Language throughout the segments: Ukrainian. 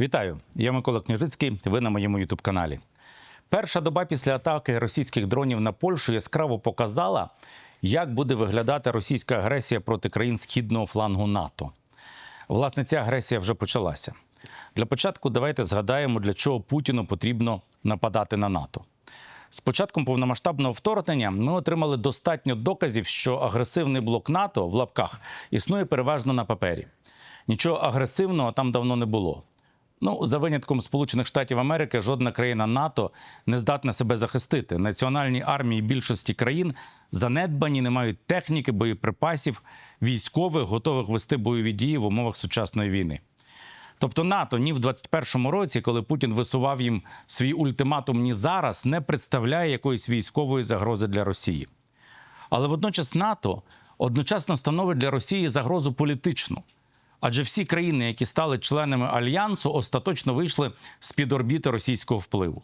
Вітаю, я Микола Княжицький. Ви на моєму ютуб-каналі. Перша доба після атаки російських дронів на Польщу яскраво показала, як буде виглядати російська агресія проти країн східного флангу НАТО. Власне, ця агресія вже почалася. Для початку давайте згадаємо, для чого Путіну потрібно нападати на НАТО. З початком повномасштабного вторгнення ми отримали достатньо доказів, що агресивний блок НАТО в лапках існує переважно на папері. Нічого агресивного там давно не було. Ну, за винятком Сполучених Штатів Америки, жодна країна НАТО не здатна себе захистити. Національні армії більшості країн занедбані, не мають техніки, боєприпасів, військових, готових вести бойові дії в умовах сучасної війни. Тобто НАТО ні в 21-му році, коли Путін висував їм свій ультиматум, ні зараз не представляє якоїсь військової загрози для Росії. Але водночас НАТО одночасно становить для Росії загрозу політичну. Адже всі країни, які стали членами альянсу, остаточно вийшли з під орбіти російського впливу.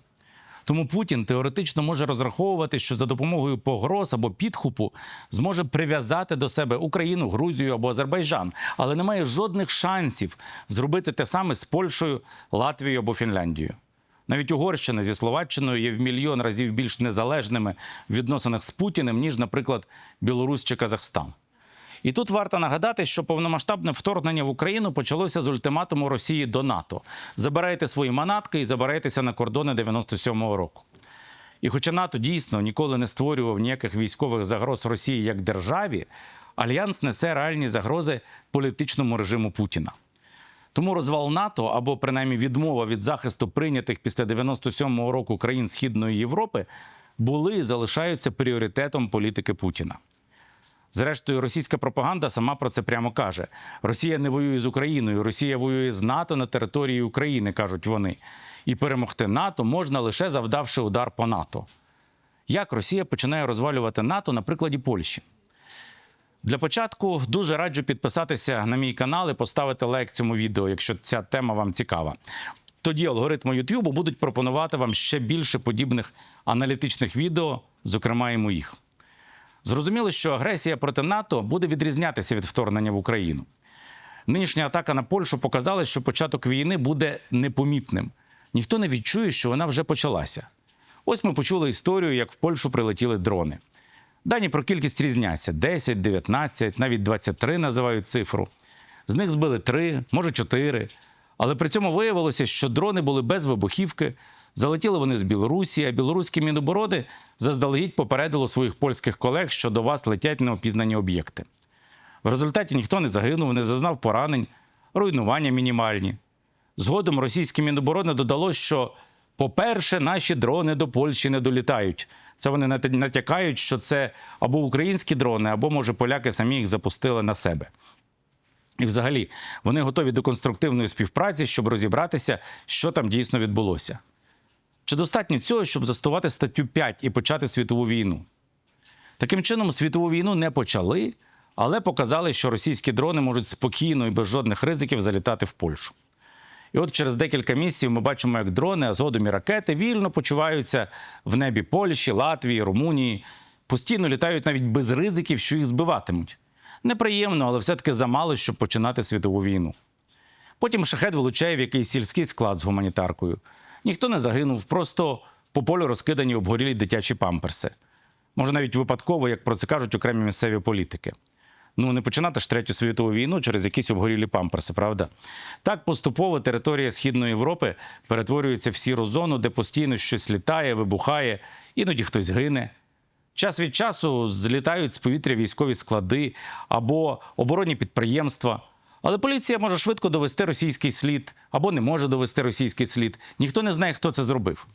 Тому Путін теоретично може розраховувати, що за допомогою погроз або підхупу зможе прив'язати до себе Україну, Грузію або Азербайджан, але не має жодних шансів зробити те саме з Польщею, Латвією або Фінляндією. Навіть Угорщина зі Словаччиною є в мільйон разів більш незалежними в відносинах з Путіним, ніж, наприклад, Білорусь чи Казахстан. І тут варто нагадати, що повномасштабне вторгнення в Україну почалося з ультиматуму Росії до НАТО: забирайте свої манатки і забирайтеся на кордони 97-го року. І хоча НАТО дійсно ніколи не створював ніяких військових загроз Росії як державі, альянс несе реальні загрози політичному режиму Путіна. Тому розвал НАТО або принаймні відмова від захисту прийнятих після 97-го року країн Східної Європи були і залишаються пріоритетом політики Путіна. Зрештою, російська пропаганда сама про це прямо каже: Росія не воює з Україною, Росія воює з НАТО на території України, кажуть вони. І перемогти НАТО можна лише завдавши удар по НАТО. Як Росія починає розвалювати НАТО на прикладі Польщі? Для початку дуже раджу підписатися на мій канал і поставити лайк цьому відео, якщо ця тема вам цікава. Тоді алгоритми YouTube будуть пропонувати вам ще більше подібних аналітичних відео, зокрема і моїх. Зрозуміло, що агресія проти НАТО буде відрізнятися від вторгнення в Україну. Нинішня атака на Польщу показала, що початок війни буде непомітним. Ніхто не відчує, що вона вже почалася. Ось ми почули історію, як в Польщу прилетіли дрони. Дані про кількість різняться: 10, 19, навіть 23 називають цифру. З них збили 3, може 4. Але при цьому виявилося, що дрони були без вибухівки. Залетіли вони з Білорусі, а білоруські міноборони заздалегідь попередило своїх польських колег, що до вас летять неопізнані об'єкти. В результаті ніхто не загинув, не зазнав поранень, руйнування мінімальні. Згодом російські міноборони додало, що, по-перше, наші дрони до Польщі не долітають. Це вони натякають, що це або українські дрони, або, може, поляки самі їх запустили на себе. І взагалі вони готові до конструктивної співпраці, щоб розібратися, що там дійсно відбулося. Чи достатньо цього, щоб застувати статтю 5 і почати світову війну? Таким чином, світову війну не почали, але показали, що російські дрони можуть спокійно і без жодних ризиків залітати в Польщу. І от через декілька місяців ми бачимо, як дрони, а згодом і ракети вільно почуваються в небі Польщі, Латвії, Румунії, постійно літають навіть без ризиків, що їх збиватимуть. Неприємно, але все-таки замало, щоб починати світову війну. Потім шахет вилучає в якийсь сільський склад з гуманітаркою. Ніхто не загинув, просто по полю розкидані обгорілі дитячі памперси. Може, навіть випадково, як про це кажуть окремі місцеві політики. Ну, не починати ж третю світову війну через якісь обгорілі памперси, правда? Так поступово територія Східної Європи перетворюється в сіру зону, де постійно щось літає, вибухає, іноді хтось гине. Час від часу злітають з повітря військові склади або оборонні підприємства. Але поліція може швидко довести російський слід або не може довести російський слід. Ніхто не знає, хто це зробив.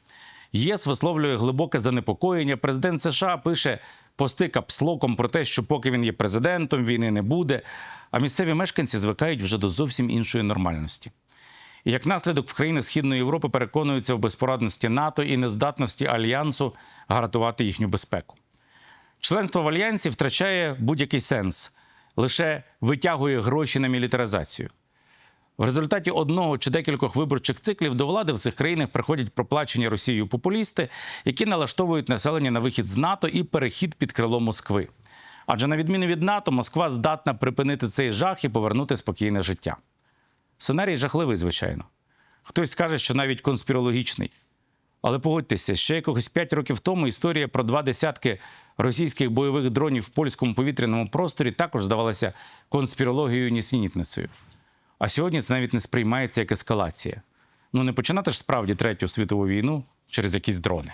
ЄС висловлює глибоке занепокоєння. Президент США пише пости капслоком про те, що поки він є президентом, війни не буде. А місцеві мешканці звикають вже до зовсім іншої нормальності. І як наслідок в країни Східної Європи переконуються в безпорадності НАТО і нездатності альянсу гарантувати їхню безпеку. Членство в альянсі втрачає будь-який сенс, лише витягує гроші на мілітаризацію. В результаті одного чи декількох виборчих циклів до влади в цих країнах приходять проплачені Росією популісти, які налаштовують населення на вихід з НАТО і перехід під крило Москви. Адже на відміну від НАТО, Москва здатна припинити цей жах і повернути спокійне життя. Сценарій жахливий, звичайно. Хтось скаже, що навіть конспірологічний. Але погодьтеся, ще якихось 5 років тому історія про два десятки російських бойових дронів в польському повітряному просторі також здавалася конспірологією нісенітницею. А сьогодні це навіть не сприймається як ескалація. Ну не починати ж справді третю світову війну через якісь дрони.